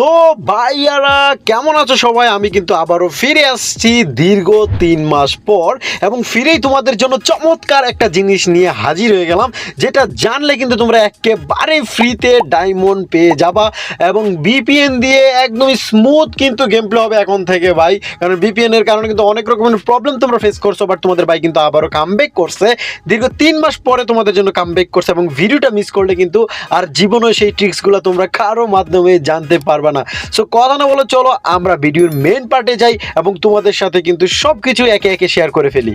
তো ভাইয়ারা, কেমন আছো সবাই? আমি কিন্তু আবারও ফিরে আসছি দীর্ঘ তিন মাস পর এবং ফিরেই তোমাদের জন্য চমৎকার একটা জিনিস নিয়ে হাজির হয়ে গেলাম, যেটা জানলে কিন্তু তোমরা একেবারে ফ্রিতে ডায়মন্ড পেয়ে যাবা এবং বিপিএন দিয়ে একদম স্মুথ কিন্তু গেম প্লে হবে এখন থেকে ভাই। কারণ বিপিএনের কারণে কিন্তু অনেক রকমের প্রবলেম তোমরা ফেস করছ বাট তোমাদের ভাই কিন্তু আবারও কামব্যাক করছে। দীর্ঘ তিন মাস পরে তোমাদের জন্য কামব্যাক করছে এবং ভিডিওটা মিস করলে কিন্তু আর জীবনে সেই ট্রিক্সগুলো তোমরা কারও মাধ্যমে জানতে পারবে না। সো কথা না বলে চলো, আমরা ভিডিওর মেন পার্টে যাই এবং তোমাদের সাথে কিন্তু সব কিছু একে একে শেয়ার করে ফেলি।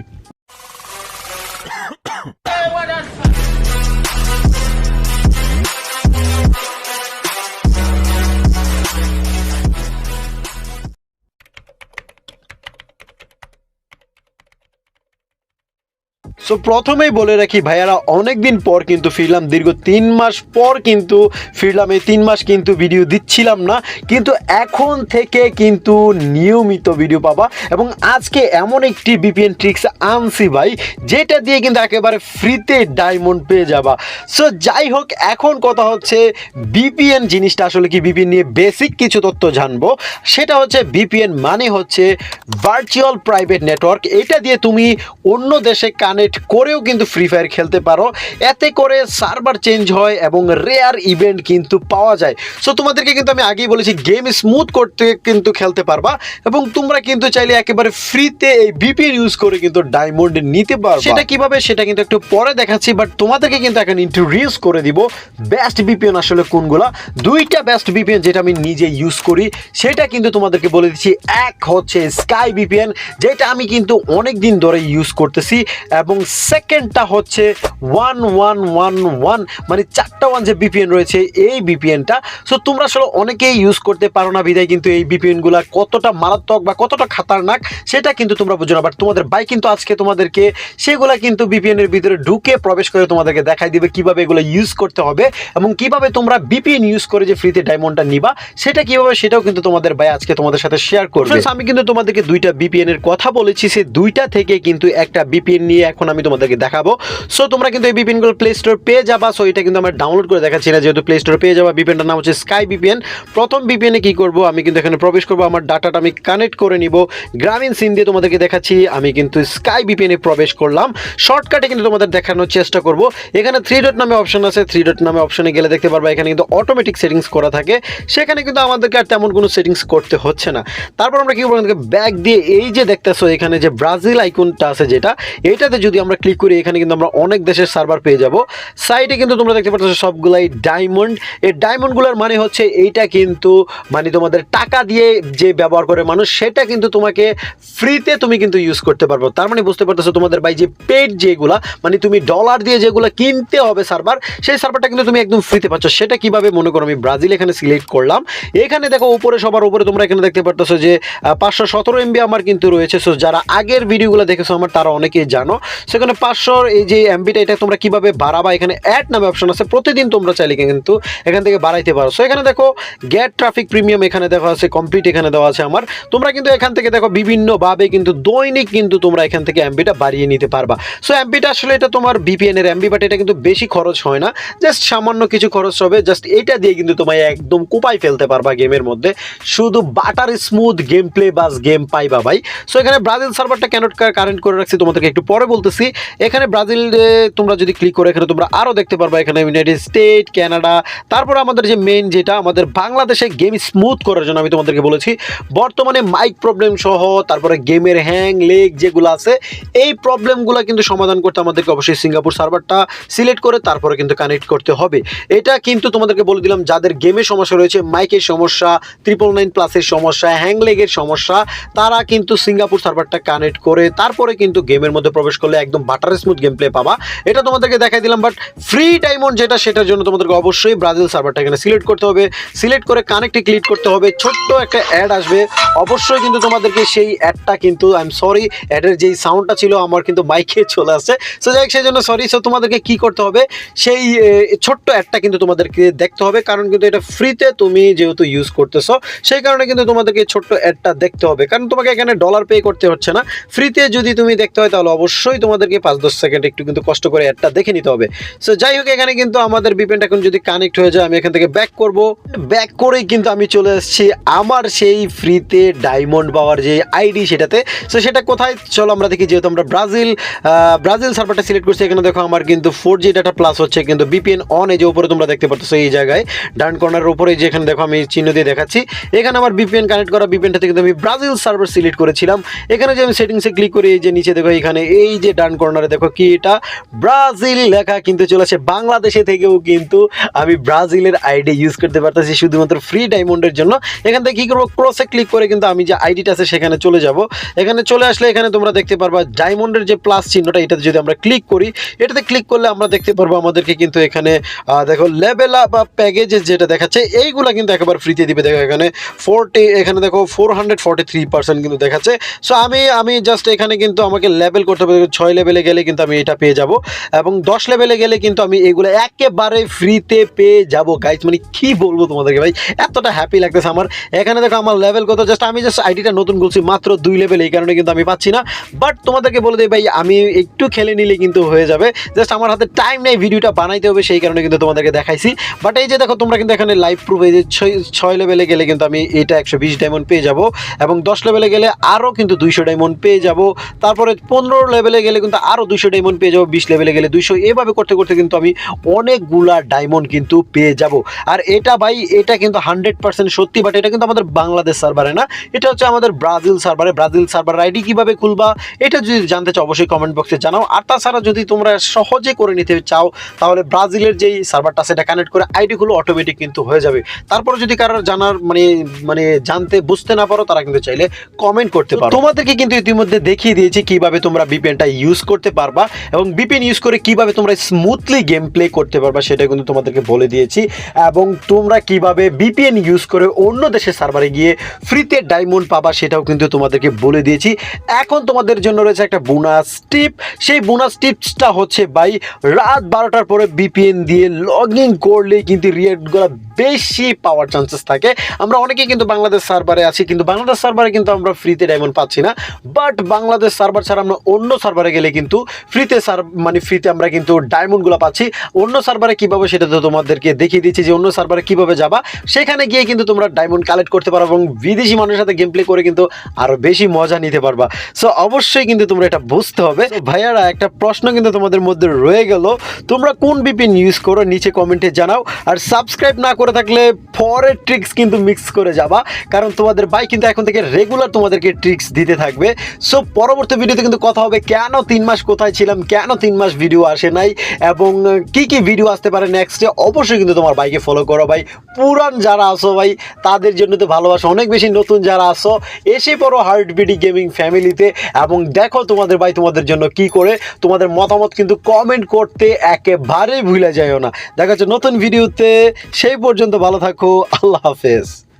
সো প্রথমেই বলে রাখি, ভাইয়ারা অনেক দিন পর কিন্তু ফিরলাম, দীর্ঘ তিন মাস পর কিন্তু ফিরলাম, এই তিন মাস কিন্তু ভিডিও দিচ্ছিলাম না, কিন্তু এখন থেকে কিন্তু নিয়মিত ভিডিও পাবা এবং আজকে এমন একটি বিপিএন ট্রিক্স আনছি ভাই, যেটা দিয়ে কিন্তু একেবারে ফ্রিতে ডায়মন্ড পেয়ে যাবা। সো যাই হোক, এখন কথা হচ্ছে বিপিএন জিনিসটা আসলে কি বিপিএন নিয়ে বেসিক কিছু তথ্য জানব, সেটা হচ্ছে বিপিএন মানে হচ্ছে ভার্চুয়াল প্রাইভেট নেটওয়ার্ক এটা দিয়ে তুমি অন্য দেশে কানেক্ট করেও কিন্তু ফ্রি ফায়ার খেলতে পারো। এতে করে সার্ভার চেঞ্জ হয় এবং রেয়ার ইভেন্ট কিন্তু পাওয়া যায়। সো তোমাদেরকে কিন্তু আমি আগেই বলেছি গেম স্মুথ করতে কিন্তু খেলতে পারবা এবং তোমরা কিন্তু চাইলে একেবারে ফ্রিতে এই বিপিএন ইউজ করে কিন্তু ডায়মন্ড নিতে পারবে। সেটা কীভাবে, সেটা কিন্তু একটু পরে দেখাচ্ছি বাট তোমাদেরকে কিন্তু এখন ইন্ট্রোডিউস করে দিব। বেস্ট বিপিএন আসলে কোনগুলা? দুইটা বেস্ট বিপিএন যেটা আমি নিজে ইউজ করি, সেটা কিন্তু তোমাদেরকে বলে দিচ্ছি। এক হচ্ছে স্কাই বিপিএন যেটা আমি কিন্তু অনেক দিন ধরে ইউজ করতেছি এবং সেকেন্ডটা হচ্ছে ওয়ান ওয়ান ওয়ান ওয়ান মানে চারটা ওয়ান যে বিপিএন রয়েছে, এই বিপিএনটা সো তোমরা আসলে অনেকেই ইউজ করতে পারো না বিদায়, কিন্তু এই বিপিএনগুলো কতটা মারাত্মক বা কতটা খাতারনাক, সেটা কিন্তু তোমরা বুঝো না। বাট তোমাদের বাই কিন্তু আজকে তোমাদেরকে সেগুলা কিন্তু বিপিএনের ভিতরে ঢুকে প্রবেশ করে তোমাদেরকে দেখাই দিবে কীভাবে এগুলো ইউজ করতে হবে এবং কীভাবে তোমরা বিপিএন ইউজ করে যে ফ্রিতে ডায়মন্ডটা নিবা, সেটা কীভাবে সেটাও কিন্তু তোমাদের ভাই আজকে তোমাদের সাথে শেয়ার করবে। আমি কিন্তু তোমাদেরকে দুইটা বিপিএন এর কথা বলেছি। সে দুইটা থেকে কিন্তু একটা বিপিএন নিয়ে এখন আমি তোমাদেরকে দেখাবো। সো তোমরা কিন্তু এই বিপিএনগুলো প্লে স্টোর পেয়ে যাবা। সো এটা কিন্তু আমরা ডাউনলোড করে দেখাচ্ছি না, যেহেতু প্লে স্টোর পেয়ে যাবা। বিপিএনটার নাম হচ্ছে স্কাই বিপিএন। প্রথম বিপিএনে কি করব? আমি কিন্তু এখানে প্রবেশ করব। আমার ডাটাটা আমি কানেক্ট করে নিব। গ্রামীণ সিম দিয়ে তোমাদেরকে দেখাচ্ছি। আমি কিন্তু স্কাই বিপিএনে প্রবেশ করলাম। শর্টকাটে কিন্তু তোমাদের দেখানোর চেষ্টা করব। এখানে থ্রি ডট নামে অপশন আছে। থ্রি ডট নামে অপশনে গেলে দেখতে পারবা, এখানে কিন্তু অটোমেটিক সেটিংস করা থাকে। সেখানে কিন্তু আমাদেরকে আর তেমন কোনো সেটিংস করতে হচ্ছে না। তারপর আমরা কি করব? ব্যাগ দিয়ে এই যে দেখতেছো, এখানে যে ব্রাজিল আইকনটা আছে যেটা, এটাতে যদি আমরা ক্লিক করি, এখানে কিন্তু আমরা অনেক দেশের সার্ভার পেয়ে যাব। সাইডে কিন্তু তোমরা দেখতে পাচ্ছ সবগুলাই ডায়মন্ড এই ডায়মন্ডগুলোর মানে হচ্ছে এইটা কিন্তু মানে তোমাদের টাকা দিয়ে যে ব্যবহার করে মানুষ, সেটা কিন্তু তোমাকে ফ্রিতে তুমি কিন্তু ইউজ করতে পারব। তার মানে বুঝতে পারতেছো তোমাদের ভাই যে পেড যেগুলা মানে তুমি ডলার দিয়ে যেগুলো কিনতে হবে সার্ভার সেই সার্ভারটা কিন্তু তুমি একদম ফ্রিতে পাচ্ছ। সেটা কীভাবে, মনে করো আমি ব্রাজিল এখানে সিলেক্ট করলাম। এখানে দেখো উপরে সবার উপরে তোমরা এখানে দেখতে পারতেছো যে পাঁচশো সতেরো এমবি আমার কিন্তু রয়েছে। সো যারা আগের ভিডিওগুলো দেখেছ আমার, তারা অনেকেই জানো। সেখানে পাঁচশোর এই যে এমবিটা, এটা তোমরা কীভাবে বাড়াবা? এখানে অ্যাড নামে অপশন আছে। প্রতিদিন তোমরা চাইলে কিন্তু এখান থেকে বাড়াইতে পারো। সো এখানে দেখো গেট ট্রাফিক প্রিমিয়াম এখানে দেওয়া আছে কমপ্লিট এখানে দেওয়া আছে আমার। তোমরা কিন্তু এখান থেকে দেখো, বিভিন্নভাবে কিন্তু দৈনিক কিন্তু তোমরা এখান থেকে এমবিটা বাড়িয়ে নিতে পারবা। সো এমবিটা আসলে এটা তোমার বিপিএন এর এমবি বাট এটা কিন্তু বেশি খরচ হয় না। জাস্ট সামান্য কিছু খরচ হবে জাস্ট এটা দিয়ে কিন্তু তোমায় একদম কুপাই ফেলতে পারবা গেমের মধ্যে। শুধু বাটার স্মুথ গেম প্লে বাস গেম পাইবা ভাই। সো এখানে ব্রাজিল সার্ভারটা কেন কারেন্ট করে রাখছি, তোমাদেরকে একটু পরে বলতেছি। এখানে ব্রাজিল তোমরা যদি ক্লিক করে এখানে তোমরা আরও দেখতে পারবা। এখানে ইউনাইটেড স্টেট কানাডা তারপর আমাদের যে মেন যেটা, আমাদের বাংলাদেশে গেম স্মুথ করার জন্য আমি তোমাদেরকে বলেছি, বর্তমানে মাইক প্রবলেম সহ, তারপরে গেমের হ্যাং লেগ যেগুলো আছে, এই প্রবলেমগুলো কিন্তু সমাধান করতে আমাদেরকে অবশ্যই সিঙ্গাপুর সার্ভারটা সিলেক্ট করে, তারপরে কিন্তু কানেক্ট করতে হবে। এটা কিন্তু তোমাদেরকে বলে দিলাম, যাদের গেমের সমস্যা রয়েছে মাইকের সমস্যা ট্রিপল নাইন প্লাসের সমস্যা হ্যাং লেগের সমস্যা, তারা কিন্তু সিঙ্গাপুর সার্ভারটা কানেক্ট করে, তারপরে কিন্তু গেমের মধ্যে প্রবেশ করলে একদম বাটার স্মুথ গেম প্লে পাবা। এটা তোমাদেরকে দেখাই দিলাম বাট ফ্রি ডায়মন্ড যেটা, সেটার জন্য তোমাদেরকে অবশ্যই ব্রাজিল সার্ভারটা এখানে সিলেক্ট করতে হবে। সিলেক্ট করে কানেক্টে ক্লিক করতে হবে। ছোট্ট একটা অ্যাড আসবে। অবশ্যই কিন্তু তোমাদেরকে সেই অ্যাডটা কিন্তু আই এম সরি অ্যাডের যেই সাউন্ডটা ছিল, আমার কিন্তু মাইকে চলে আসছে সো যাই সেই জন্য সরি সো তোমাদেরকে কি করতে হবে? সেই ছোট্ট অ্যাডটা কিন্তু তোমাদেরকে দেখতে হবে, কারণ কিন্তু এটা ফ্রিতে তুমি যেহেতু ইউজ করতেছো, সেই কারণে কিন্তু তোমাদেরকে ছোট্ট অ্যাডটা দেখতে হবে। কারণ তোমাকে এখানে ডলার পে করতে হচ্ছে না। ফ্রিতে যদি তুমি দেখতে হয়, তাহলে অবশ্যই তোমাদের তোমাদেরকে পাঁচ দশ সেকেন্ড একটু কিন্তু কষ্ট করে অ্যাডটা দেখে নিতে হবে। সো যাই হোক, এখানে কিন্তু আমাদের বিপেনটা এখন যদি কানেক্ট হয়ে যায়, আমি এখান থেকে ব্যাক করব। ব্যাক করেই কিন্তু আমি চলে এসেছি আমার সেই ফ্রিতে ডায়মন্ড পাওয়ার যে আইডি সেটাতে। সো সেটা কোথায়? চলো আমরা দেখি, যেহেতু আমরা ব্রাজিল ব্রাজিল সার্ভারটা সিলেক্ট করছি, এখানে দেখো আমার কিন্তু ফোর জি ডাটা প্লাস হচ্ছে কিন্তু বিপিএন অন এই যে উপরে তোমরা দেখতে পাচ্ছ এই জায়গায়, ডান কর্নারের উপরে যে এখানে দেখো আমি চিহ্ন দিয়ে দেখাচ্ছি। এখানে আমার বিপিএন কানেক্ট করা বিপিএনটাতে কিন্তু আমি ব্রাজিল সার্ভার সিলেক্ট করেছিলাম। এখানে যে আমি সেটিংসে ক্লিক করি, এই যে নিচে দেখো এখানে এই যে ডান কর্নারে দেখো কি এটা? ব্রাজিল লেখা কিন্তু চলেছে বাংলাদেশে থেকেও কিন্তু আমি ব্রাজিলের আইডি ইউজ করতে পারতেছি শুধুমাত্র ফ্রি ডায়মন্ডের জন্য। এখান থেকে কী করব? ক্রসে ক্লিক করে কিন্তু আমি যে আইডিটা আছে সেখানে চলে যাব। এখানে চলে আসলে এখানে তোমরা দেখতে পারবা ডায়মন্ডের যে প্লাস চিহ্নটা, এটাতে যদি আমরা ক্লিক করি, এটাতে ক্লিক করলে আমরা দেখতে পারব আমাদেরকে কিন্তু এখানে দেখো লেভেল আপ বা প্যাকেজেস যেটা দেখাচ্ছে, এইগুলা কিন্তু একেবারে ফ্রিতে দিবে। দেখো এখানে ফোরটি এখানে দেখো four hundred forty three percent কিন্তু দেখাচ্ছে। সো আমি আমি জাস্ট এখানে কিন্তু আমাকে লেভেল করতে হবে ছয় লেভেলে গেলে কিন্তু আমি এটা পেয়ে যাব। এবং দশ লেভেলে গেলে কিন্তু আমি এগুলো একেবারে ফ্রিতে পেয়ে যাব। গাইজ মানে কি বলব তোমাদেরকে ভাই? এতটা হ্যাপি লাগতেছে আমার। এখানে দেখো আমার লেভেল কত? জাস্ট আমি জাস্ট আইডিটা নতুন বলছি মাত্র দুই লেভেল এই কারণে কিন্তু আমি পাচ্ছি না। বাট তোমাদেরকে বলে দিই ভাই, আমি একটু খেলে নিলে কিন্তু হয়ে যাবে। জাস্ট আমার হাতে টাইম নেই ভিডিওটা বানাইতে হবে, সেই কারণে কিন্তু তোমাদেরকে দেখাইছি। বাট এই যে দেখো, তোমরা কিন্তু এখানে লাইভ প্রুফ এই যে ছয় ছয় লেভেলে গেলে কিন্তু আমি এটা একশো বিশ ডায়মন্ড পেয়ে যাব। এবং দশ লেভেলে গেলে আরও কিন্তু দুইশো ডায়মন্ড পেয়ে যাব। তারপরে পনেরো লেভেলে গেলে কিন্তু আরও দুইশো ডায়মন্ড পেয়ে যাব বিশ লেভেলে গেলে দুইশো। এভাবে করতে করতে কিন্তু আমি অনেকগুলা ডায়মন্ড কিন্তু পেয়ে যাব। আর এটা ভাই এটা কিন্তু হান্ড্রেড পার্সেন্ট সত্যি বাট এটা কিন্তু আমাদের বাংলাদেশ সার্ভারে না। এটা হচ্ছে আমাদের ব্রাজিল সার্ভারে ব্রাজিল সার্ভার আইডি কীভাবে খুলবা এটা যদি জানতে চাও অবশ্যই কমেন্ট বক্সে জানাও। আর তাছাড়া যদি তোমরা সহজে করে নিতে চাও তাহলে ব্রাজিলের যেই সার্ভারটা সেটা কানেক্ট করে আইডিগুলো অটোমেটিক কিন্তু হয়ে যাবে। তারপরে যদি কারোর জানার মানে মানে জানতে বুঝতে না পারো তারা কিন্তু চাইলে কমেন্ট করতে পারো। তোমাদেরকে কিন্তু ইতিমধ্যে দেখিয়ে দিয়েছি কীভাবে তোমরা বিপিএনটা ইউজ করতে পারবা এবং বিপিএন ইউজ করে কীভাবে তোমরা স্মুথলি গেম প্লে করতে পারবা সেটা কিন্তু তোমাদেরকে বলে দিয়েছি। এবং তোমরা কীভাবে বিপিএন ইউজ করে অন্য দেশের সার্ভারে গিয়ে ফ্রিতে ডায়মন্ড পাবা সেটাও কিন্তু তোমাদেরকে বলে দিয়েছি। এখন তোমাদের জন্য রয়েছে একটা বোনাস টিপ সেই বোনাস টিপসটা হচ্ছে বাই রাত বারোটার পরে বিপিএন দিয়ে লগ ইন করলেই কিন্তু রিয়েটগুলো বেশি পাওয়ার চান্সেস থাকে। আমরা অনেকেই কিন্তু বাংলাদেশ সার্ভারে আছি, কিন্তু বাংলাদেশ সার্ভারে কিন্তু আমরা ফ্রিতে ডায়মন্ড পাচ্ছি না। বাট বাংলাদেশ সার্ভার ছাড়া আমরা অন্য সার্ভারে গেলে কিন্তু ফ্রিতে সার মানে ফ্রিতে আমরা কিন্তু ডায়মন্ডগুলো পাচ্ছি। অন্য সার্ভারে কীভাবে সেটা তো তোমাদেরকে দেখিয়ে দিচ্ছি যে অন্য সার্ভারে কীভাবে যাবা। সেখানে গিয়ে কিন্তু তোমরা ডায়মন্ড কালেক্ট করতে পারো এবং বিদেশি মানুষের সাথে গেম প্লে করে কিন্তু আরও বেশি মজা নিতে পারবা। সো অবশ্যই কিন্তু তোমরা এটা বুঝতে হবে। ভাইয়ারা একটা প্রশ্ন কিন্তু তোমাদের মধ্যে রয়ে গেল। তোমরা কোন বিপিন ইউজ করো? নিচে কমেন্টে জানাও। আর সাবস্ক্রাইব না করে থাকলে পরের ট্রিক্স কিন্তু মিক্স করে যাবা। কারণ তোমাদের ভাই কিন্তু এখন থেকে রেগুলার তোমাদেরকে ট্রিক্স দিতে থাকবে। সো পরবর্তী ভিডিওতে কিন্তু কথা হবে কেন তিন মাস কোথায় ছিলাম, কেন তিন মাস ভিডিও আসে নাই, এবং কি কি ভিডিও আসতে পারে নেক্সটে অবশ্যই কিন্তু তোমার বাইকে ফলো করো ভাই। পুরান যারা আসো ভাই, তাদের জন্য তো ভালোবাসা অনেক বেশি নতুন যারা আসো এসে পড়ো হার্ট বিডি গেমিং ফ্যামিলিতে এবং দেখো তোমাদের ভাই তোমাদের জন্য কি করে, তোমাদের মতামত কিন্তু কমেন্ট করতে একেবারেই ভুলে যাইও না। দেখা যাচ্ছে নতুন ভিডিওতে সেই পর্যন্ত ভালো থাকো, আল্লাহ হাফেজ।